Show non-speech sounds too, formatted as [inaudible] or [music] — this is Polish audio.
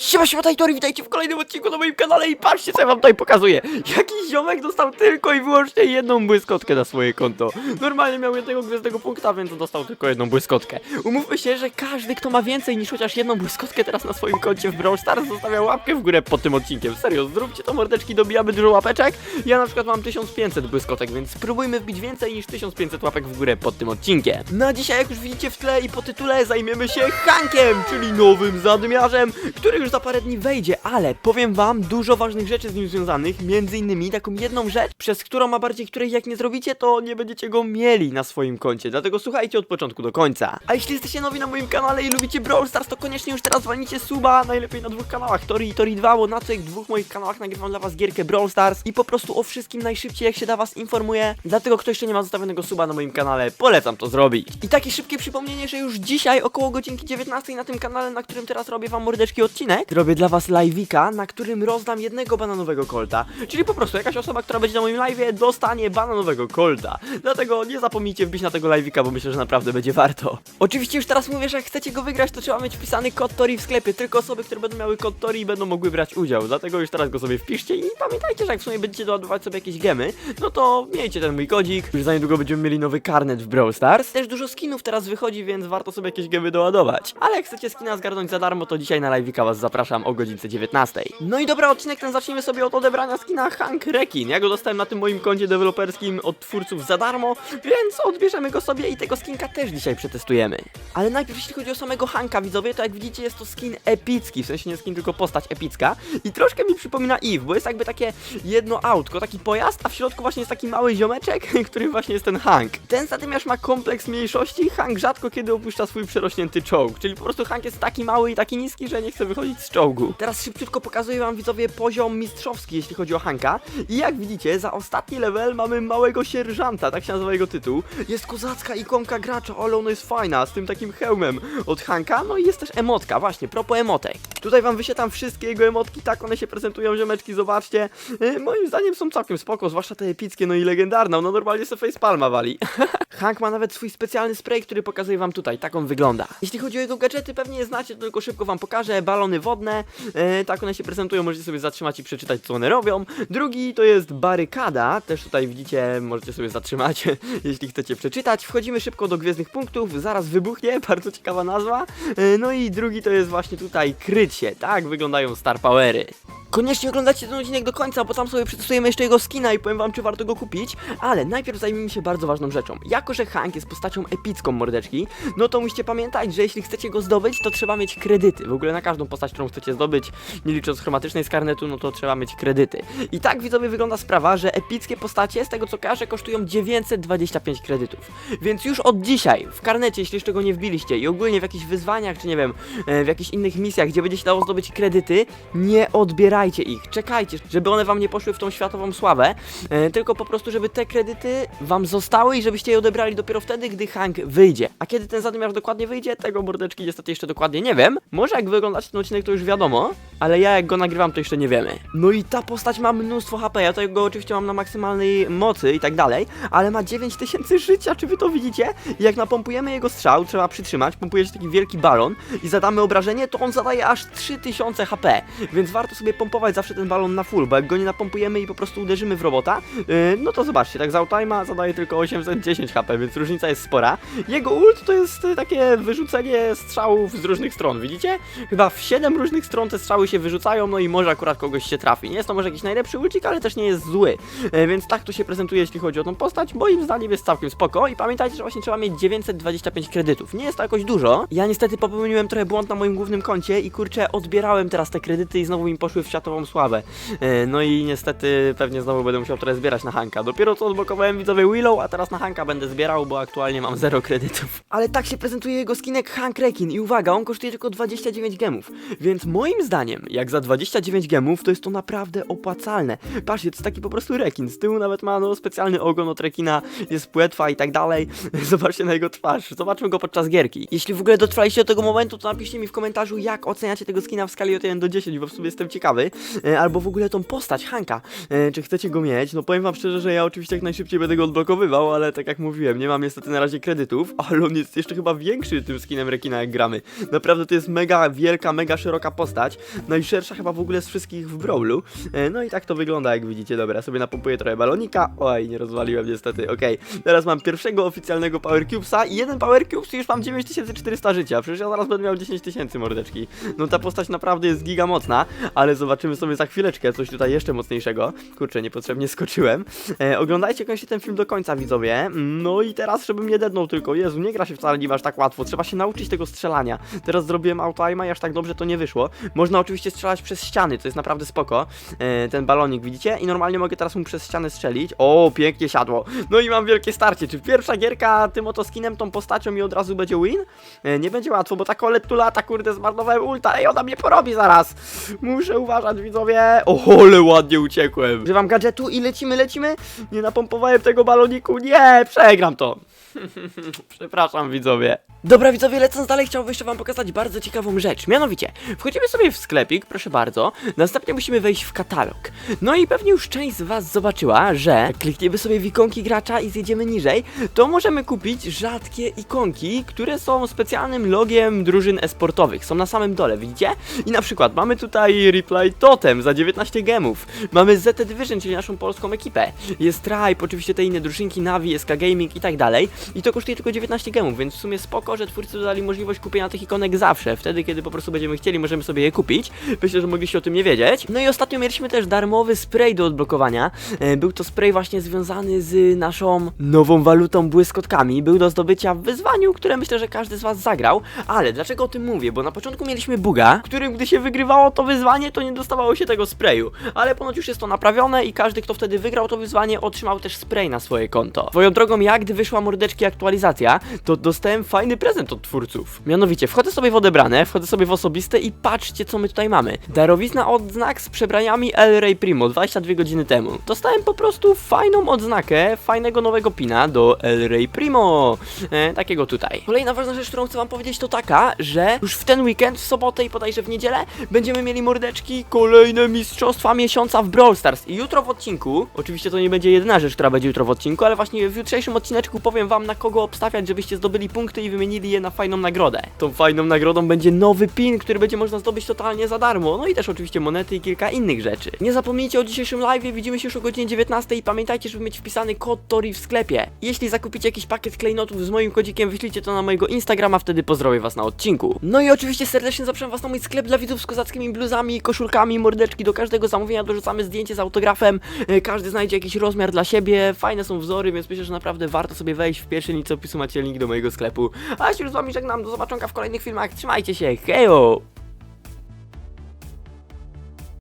Siema, siema, Tajtory, witajcie w kolejnym odcinku na moim kanale i patrzcie, co ja wam tutaj pokazuję. Jakiś ziomek dostał tylko i wyłącznie jedną błyskotkę na swoje konto. Normalnie miał jednego gwiezdnego punkta, więc dostał tylko jedną błyskotkę. Umówmy się, że każdy, kto ma więcej niż chociaż jedną błyskotkę teraz na swoim koncie w Brawl Stars, zostawia łapkę w górę pod tym odcinkiem. Serio, zróbcie to mordeczki, dobijamy dużo łapeczek. Ja na przykład mam 1500 błyskotek, więc spróbujmy wbić więcej niż 1500 łapek w górę pod tym odcinkiem. Na dzisiaj, jak już widzicie w tle i po tytule, zajmiemy się Hankiem, czyli nowym zadmiarzem, który już za parę dni wejdzie, ale powiem wam dużo ważnych rzeczy z nim związanych, między innymi taką jedną rzecz, przez którą, a bardziej której jak nie zrobicie, to nie będziecie go mieli na swoim koncie, dlatego słuchajcie od początku do końca. A jeśli jesteście nowi na moim kanale i lubicie Brawl Stars, to koniecznie już teraz walnijcie suba, najlepiej na dwóch kanałach, Tori i Tori 2, bo na tych dwóch moich kanałach nagrywam dla was gierkę Brawl Stars i po prostu o wszystkim najszybciej jak się da was informuję, dlatego kto jeszcze nie ma zostawionego suba na moim kanale, polecam to zrobić. I takie szybkie przypomnienie, że już dzisiaj około godzinki 19 na tym kanale, na którym teraz robię wam mordeczki odcinek, robię dla was live'ika, na którym rozdam jednego bananowego kolta, czyli po prostu jakaś osoba, która będzie na moim live'ie dostanie bananowego kolta. Dlatego nie zapomnijcie wbić na tego live'ika, bo myślę, że naprawdę będzie warto. Oczywiście już teraz mówię, że jak chcecie go wygrać, to trzeba mieć wpisany kod Tori w sklepie, tylko osoby, które będą miały kod Tori będą mogły brać udział, dlatego już teraz go sobie wpiszcie i pamiętajcie, że jak w sumie będziecie doładować sobie jakieś gemy, no to miejcie ten mój kodzik, już za niedługo będziemy mieli nowy karnet w Brawl Stars. Też dużo skinów teraz wychodzi, więc warto sobie jakieś gemy doładować. Ale jak chcecie skina zgarnąć za darmo, to dzisiaj na live'ika was zapraszam o godzince 19. No i dobra, odcinek ten zaczniemy sobie od odebrania skina Hank Rekin. Ja go dostałem na tym moim koncie deweloperskim od twórców za darmo, więc odbierzemy go sobie i tego skinka też dzisiaj przetestujemy. Ale najpierw jeśli chodzi o samego Hanka, widzowie, to jak widzicie jest to skin epicki, w sensie nie skin, tylko postać epicka i troszkę mi przypomina Eve, bo jest jakby takie jedno autko, taki pojazd, a w środku właśnie jest taki mały ziomeczek, [laughs] który właśnie jest ten Hank. Ten zadymiarz ma kompleks mniejszości, Hank rzadko kiedy opuszcza swój przerośnięty czołg, czyli po prostu Hank jest taki mały i taki niski, że nie chce wychodzić z czołgu. Teraz szybciutko pokazuję wam widzowie poziom mistrzowski, jeśli chodzi o Hanka i jak widzicie, za ostatni level mamy małego sierżanta, tak się nazywa jego tytuł. Jest kozacka ikonka gracza, ale ona jest fajna, z tym takim hełmem od Hanka, no i jest też emotka, właśnie, propo emotek. Tutaj wam wyświetlam wszystkie jego emotki, tak one się prezentują, ziomeczki, zobaczcie. E, moim zdaniem są całkiem spoko, zwłaszcza te epickie, no i legendarna, no normalnie sobie facepalma wali. [laughs] Hank ma nawet swój specjalny spray, który pokazuję wam tutaj, tak on wygląda. Jeśli chodzi o jego gadżety, pewnie je znacie, tylko szybko wam pokażę. Balony wodne, e, tak one się prezentują, możecie sobie zatrzymać i przeczytać, co one robią. Drugi to jest barykada, też tutaj widzicie, możecie sobie zatrzymać, [laughs] jeśli chcecie przeczytać. Wchodzimy szybko do gwiezdnych punktów, zaraz wybuchnie, [laughs] bardzo ciekawa nazwa. E, no i drugi to jest właśnie tutaj krycie, tak wyglądają Star Powery. Koniecznie oglądajcie ten odcinek do końca, bo tam sobie przetestujemy jeszcze jego skina i powiem wam, czy warto go kupić. Ale najpierw zajmijmy się bardzo ważną rzeczą. Jako, że Hank jest postacią epicką mordeczki, no to musicie pamiętać, że jeśli chcecie go zdobyć, to trzeba mieć kredyty. W ogóle na każdą postać, którą chcecie zdobyć, nie licząc chromatycznej z karnetu, no to trzeba mieć kredyty. I tak widzowie wygląda sprawa, że epickie postacie, z tego co kojarzę, kosztują 925 kredytów. Więc już od dzisiaj, w karnecie, jeśli jeszcze go nie wbiliście i ogólnie w jakichś wyzwaniach, czy nie wiem, e, w jakichś innych misjach, gdzie będzie się dało zdobyć kredyty, nie odbierajcie ich, czekajcie, żeby one wam nie poszły w tą światową sławę, e, tylko po prostu, żeby te kredyty wam zostały i żebyście je odebrali dopiero wtedy, gdy Hank wyjdzie. A kiedy ten zadymiarz dokładnie wyjdzie, tego mordeczki niestety jeszcze dokładnie nie wiem. Może jak wyglądacie ten odcinek, to już wiadomo, ale ja jak go nagrywam, to jeszcze nie wiemy. No i ta postać ma mnóstwo HP, ja to go oczywiście mam na maksymalnej mocy i tak dalej, ale ma 9000 życia, czy wy to widzicie? I jak napompujemy jego strzał, trzeba przytrzymać, pompuje się taki wielki balon i zadamy obrażenie, to on zadaje aż 3000 HP, więc warto sobie pompować zawsze ten balon na full, bo jak go nie napompujemy i po prostu uderzymy w robota, yy, no to zobaczcie, tak z autotima zadaje tylko 810 HP, więc różnica jest spora. Jego ult to jest takie wyrzucenie strzałów z różnych stron, widzicie? Chyba w 7 różnych stron te strzały się wyrzucają, no i może akurat kogoś się trafi. Nie jest to może jakiś najlepszy ulcik, ale też nie jest zły, yy, więc tak to się prezentuje, jeśli chodzi o tą postać. Moim zdaniem jest całkiem spoko i pamiętajcie, że właśnie trzeba mieć 925 kredytów. Nie jest to jakoś dużo. Ja niestety popełniłem trochę błąd na moim głównym koncie i kurczę, odbierałem teraz te kredyty i znowu mi poszły w światową sławę. E, No i niestety pewnie znowu będę musiał trochę zbierać na Hanka. Dopiero co odblokowałem widzowie Willow, a teraz na Hanka będę zbierał, bo aktualnie mam zero kredytów. Ale tak się prezentuje jego skinek Hank Rekin i uwaga, on kosztuje tylko 29 gemów. Więc moim zdaniem, jak za 29 gemów, to jest to naprawdę opłacalne. Patrzcie, to jest taki po prostu rekin. Z tyłu nawet ma no, specjalny ogon od rekina, jest płetwa i tak dalej. [laughs] Zobaczcie na jego twarz. Zobaczmy go podczas gierki. Jeśli w ogóle dotrwaliście do tego momentu, to napiszcie mi w komentarzu, jak oceniacie tego skina w skali od 1 do 10, bo w sumie jestem ciekawy. E, Albo w ogóle tą postać Hanka. E, Czy chcecie go mieć? No powiem wam szczerze, że ja oczywiście jak najszybciej będę go odblokowywał, ale tak jak mówiłem, nie mam niestety na razie kredytów, [laughs] ale on jest jeszcze chyba większy tym skinem rekina jak gramy. Naprawdę to jest mega wielka, mega szeroka postać. Najszersza chyba w ogóle z wszystkich w Brawlu. E, no i tak to wygląda, jak widzicie. Dobra, sobie napompuję trochę balonika. Oj, nie rozwaliłem niestety, okej. Teraz mam pierwszego oficjalnego Power Cubesa i jeden Power Cubes i już mam 9400 życia. Przecież ja zaraz będę miał 10 tysięcy mordeczki. No ta postać naprawdę jest giga mocna, ale zobaczymy sobie za chwileczkę coś tutaj jeszcze mocniejszego. Kurczę, niepotrzebnie skoczyłem. E, oglądajcie koniecznie ten film do końca, widzowie. No i teraz, żebym nie dednął tylko. Jezu, nie gra się wcale nie aż tak łatwo. Trzeba się nauczyć tego strzelania. Teraz zrobiłem auto-aima i aż tak dobrze to nie wyszło. Można oczywiście strzelać przez ściany, to jest naprawdę spoko. E, ten balonik, widzicie? I normalnie mogę teraz mu przez ścianę strzelić. O, pięknie siadło. No i mam wielkie starcie. Czy pierwsza gierka tym oto skinem, tą postacią i od razu będzie win? E, nie będzie łatwo, bo ta kolet tu lata, kurde, zmarnowałem ulta. Ej, ona mnie porobi zaraz. Muszę uważać, widzowie. O, ale ładnie uciekłem. Używam gadżetu i lecimy, lecimy. Nie napompowałem tego baloniku. Nie, przegram to. [laughs] Przepraszam widzowie. Dobra widzowie, lecąc dalej chciałbym jeszcze wam pokazać bardzo ciekawą rzecz. Mianowicie, wchodzimy sobie w sklepik, proszę bardzo. Następnie musimy wejść w katalog. No i pewnie już część z was zobaczyła, że klikniemy sobie w ikonki gracza i zjedziemy niżej, to możemy kupić rzadkie ikonki, które są specjalnym logiem drużyn esportowych. Są na samym dole, widzicie? I na przykład mamy tutaj Replay Totem za 19 gemów. Mamy ZT Division, czyli naszą polską ekipę. Jest Tribe, oczywiście te inne drużynki, Navi, SK Gaming i tak dalej. I to kosztuje tylko 19 gemów, więc w sumie spoko, że twórcy dodali możliwość kupienia tych ikonek zawsze. Wtedy, kiedy po prostu będziemy chcieli, możemy sobie je kupić. Myślę, że mogliście o tym nie wiedzieć. No i ostatnio mieliśmy też darmowy spray do odblokowania. E, Był to spray właśnie związany z naszą nową walutą błyskotkami. Był do zdobycia w wyzwaniu, które myślę, że każdy z was zagrał. Ale dlaczego o tym mówię? Bo na początku mieliśmy buga, którym gdy się wygrywało to wyzwanie, to nie dostawało się tego sprayu. Ale ponoć już jest to naprawione i każdy, kto wtedy wygrał to wyzwanie, otrzymał też spray na swoje konto. Swoją drogą, jak gdy wyszła mordeczki aktualizacja, to dostałem fajny prezent od twórców. Mianowicie, wchodzę sobie w odebrane, wchodzę sobie w osobiste i patrzcie, co my tutaj mamy. Darowizna odznak z przebraniami El Rey Primo 22 godziny temu. Dostałem po prostu fajną odznakę, fajnego nowego pina do El Rey Primo. E, takiego tutaj. Kolejna ważna rzecz, którą chcę wam powiedzieć, to taka, że już w ten weekend, w sobotę i bodajże w niedzielę, będziemy mieli mordeczki, kolejne mistrzostwa miesiąca w Brawl Stars. I jutro w odcinku, oczywiście to nie będzie jedyna rzecz, która będzie jutro w odcinku, ale właśnie w jutrzejszym odcineczku powiem wam, na kogo obstawiać, żebyście zdobyli punkty i wymienili je na fajną nagrodę. Tą fajną nagrodą będzie nowy pin, który będzie można zdobyć totalnie za darmo. No i też oczywiście monety i kilka innych rzeczy. Nie zapomnijcie o dzisiejszym live, widzimy się już o godzinie 19 i pamiętajcie, żeby mieć wpisany kod Tori w sklepie. Jeśli zakupicie jakiś pakiet klejnotów z moim kodzikiem, wyślijcie to na mojego Instagrama, wtedy pozdrowię was na odcinku. No i oczywiście serdecznie zapraszam was na mój sklep dla widzów z kozackimi bluzami, koszulkami, mordeczki. Do każdego zamówienia dorzucamy zdjęcie z autografem. E, Każdy znajdzie jakiś rozmiar dla siebie. Fajne są wzory, więc myślę, że naprawdę warto sobie wejść. W pierwszej linii opisu macie link do mojego sklepu. A ja się już z wami żegnam. Do zobaczonka w kolejnych filmach. Trzymajcie się. Hejo!